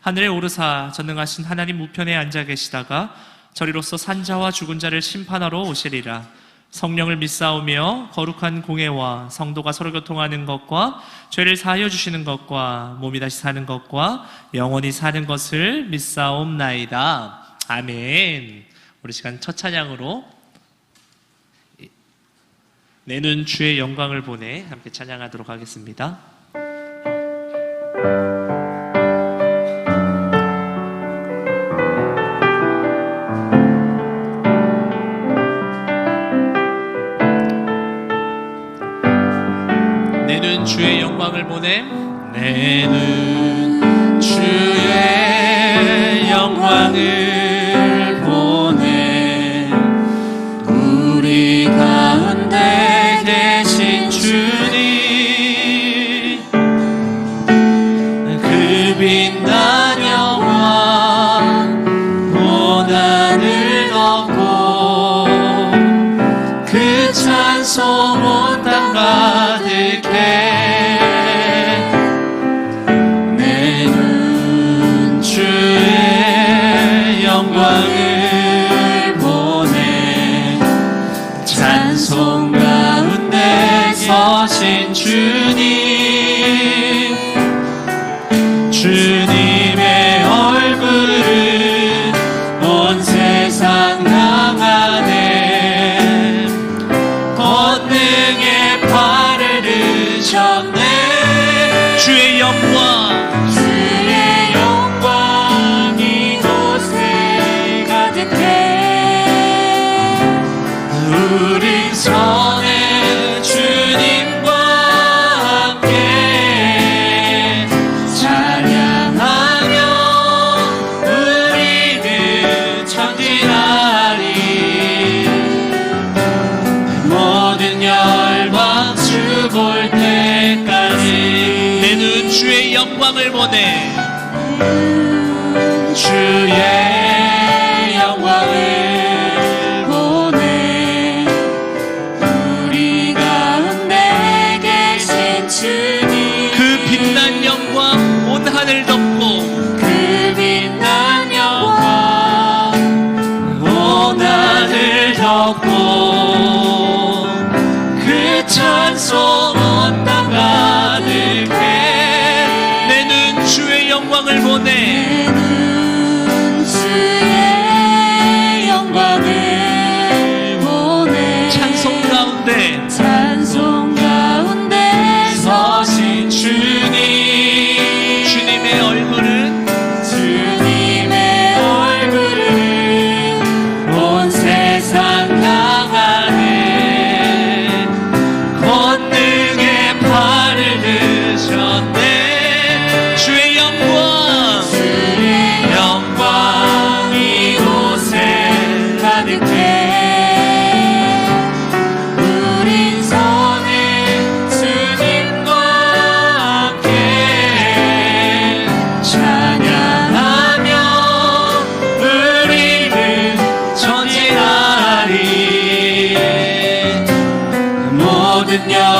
하늘에 오르사 전능하신 하나님 우편에 앉아 계시다가 저리로서 산자와 죽은 자를 심판하러 오시리라. 성령을 믿사오며 거룩한 공예와 성도가 서로 교통하는 것과 죄를 사하여 주시는 것과 몸이 다시 사는 것과 영원히 사는 것을 믿사옵나이다. 아멘. 우리 시간 첫 찬양으로 내는 주의 영광을 보내 함께 찬양하도록 하겠습니다. 주의 영광을 보냄 내는 주의 영광을 영광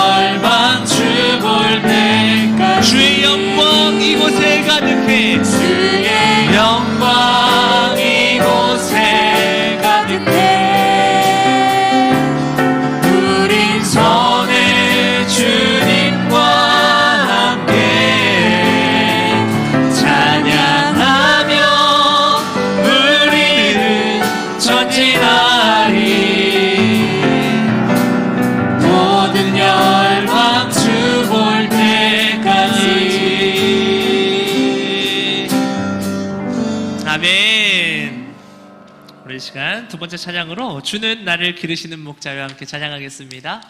열방 주볼 때까지. 주의 영광 이곳에 가득해 시간 두 번째 찬양으로 주는 나를 기르시는 목자와 함께 찬양하겠습니다.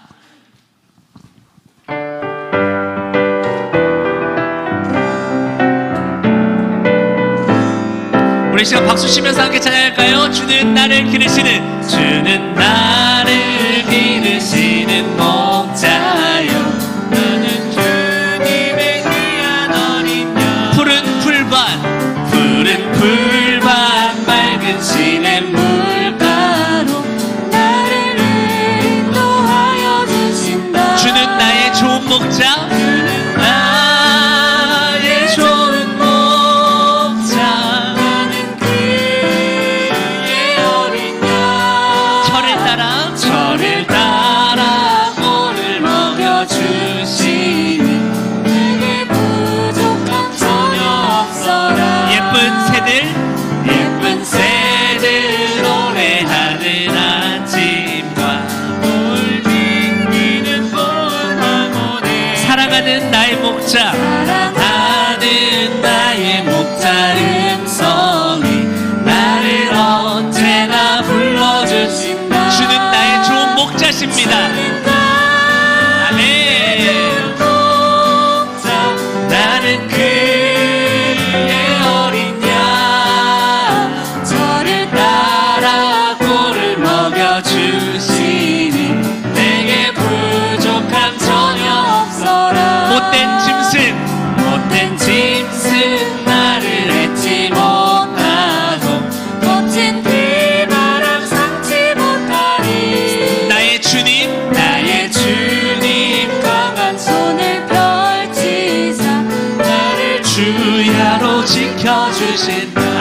우리 이 시간 박수 치면서 함께 찬양할까요? 주는 나를 기르시는 주는 나를 기르시는 목자요. 나는 주님의 맑은 시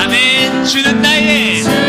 Amen. Schönen Tag.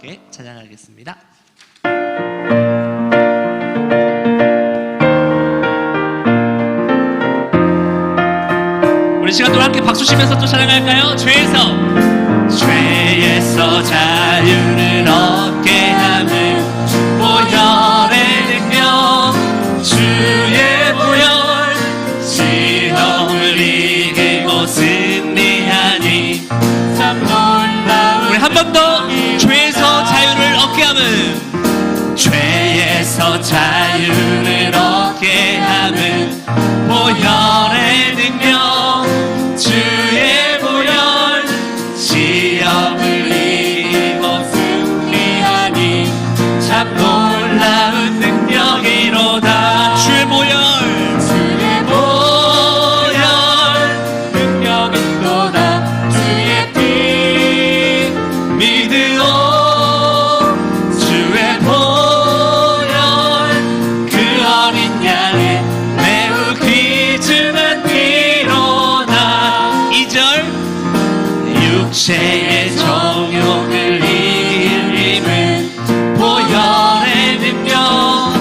함께 찬양하겠습니다. 우리 시간 또 함께 박수 치면서 또 찬양할까요? 죄에서 죄에서 자유를 얻게 함은 죄에서 자유를 얻게 함은 보혈 육체의 정욕을 이길 힘은 보혈의 능력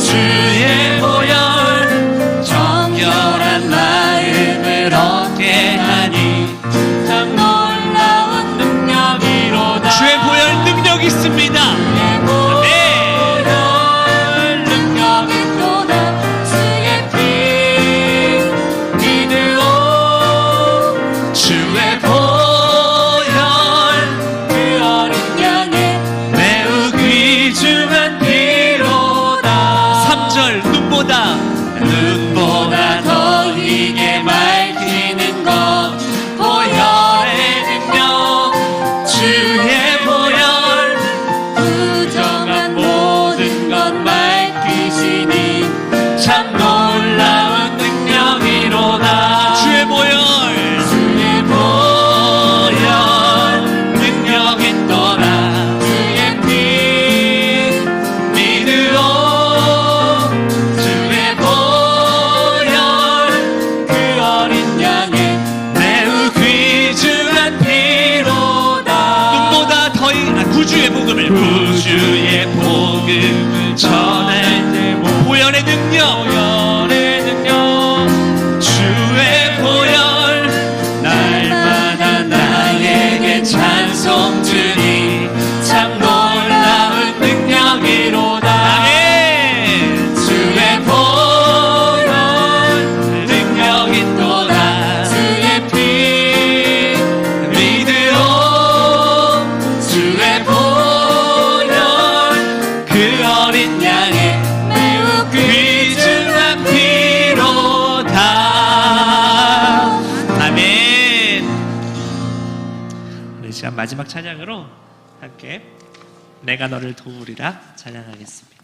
주의 보혈 정결한 마음을 얻게 하니 참 놀라운 능력이로다. 주의 보혈 능력 있습니다. 주의 마지막 찬양으로 함께 내가 너를 도우리라 찬양하겠습니다.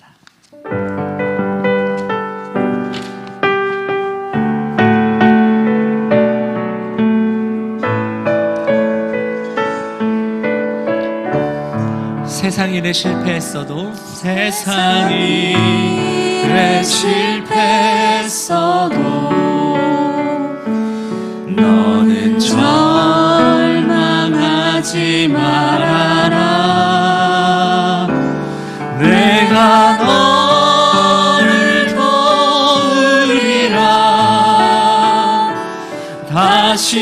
세상이 내 실패했어도 세상이 내 실패했어도 말 아라, 내가 너를 도우리라. 다시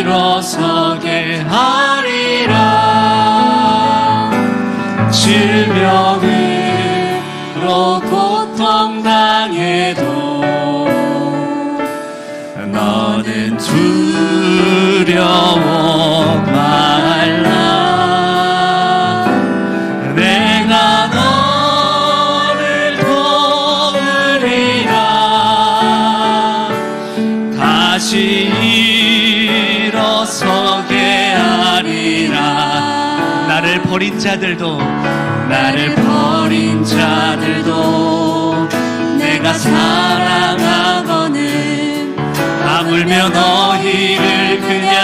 일어서게 하리라. 질병으로 고통당해도 너는 두려워. 나를 버린 자들도 나를 버린 자들도 내가 사랑하거는 아물며 너희를 그냥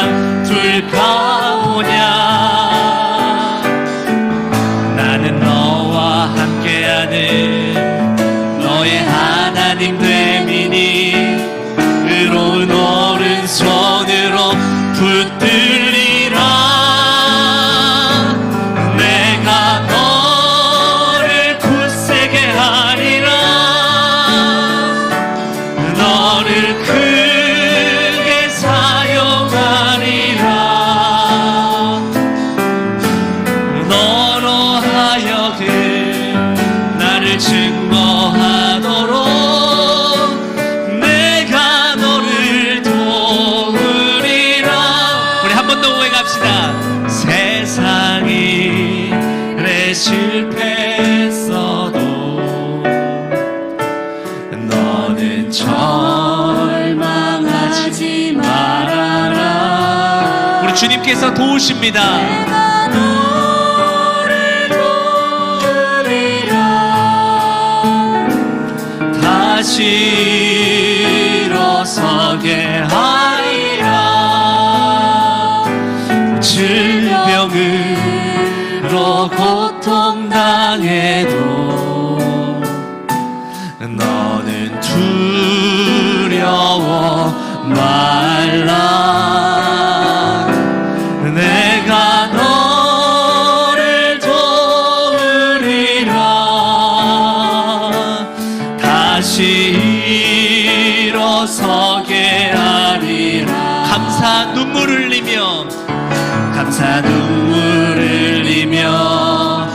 줄까오냐. 나는 너와 함께하는 너의 하나님 되미니 도우십니다. 다시 일어서게 하리라 질병으로 고통당해도 서게 하리라. 감사 눈물 흘리며 감사 눈물 흘리며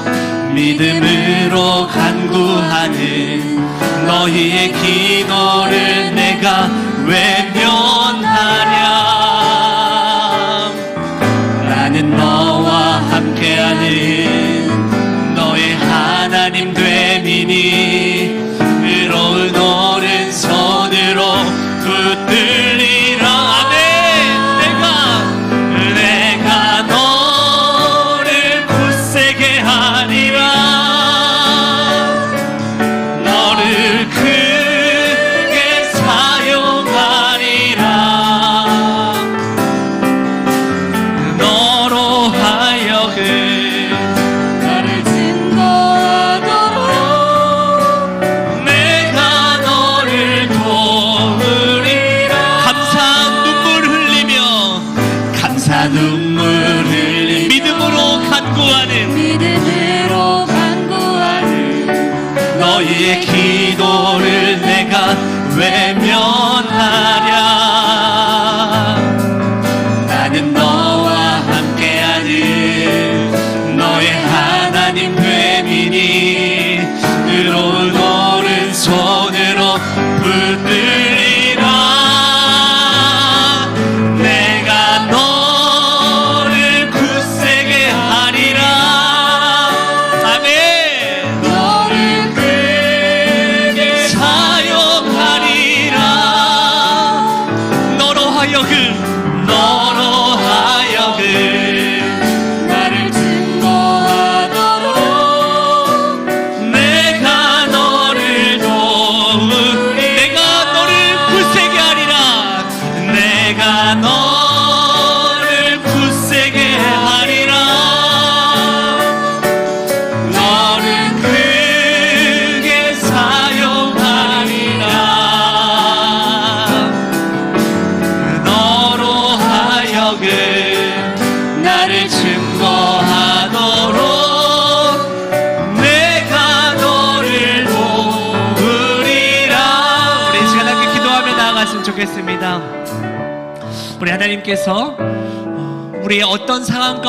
믿음으로 간구하는 너희의 기도를 내가 왜 외면하랴. 좋겠습니다. 우리 하나님께서 어, 우리의 어떤 상황 가운데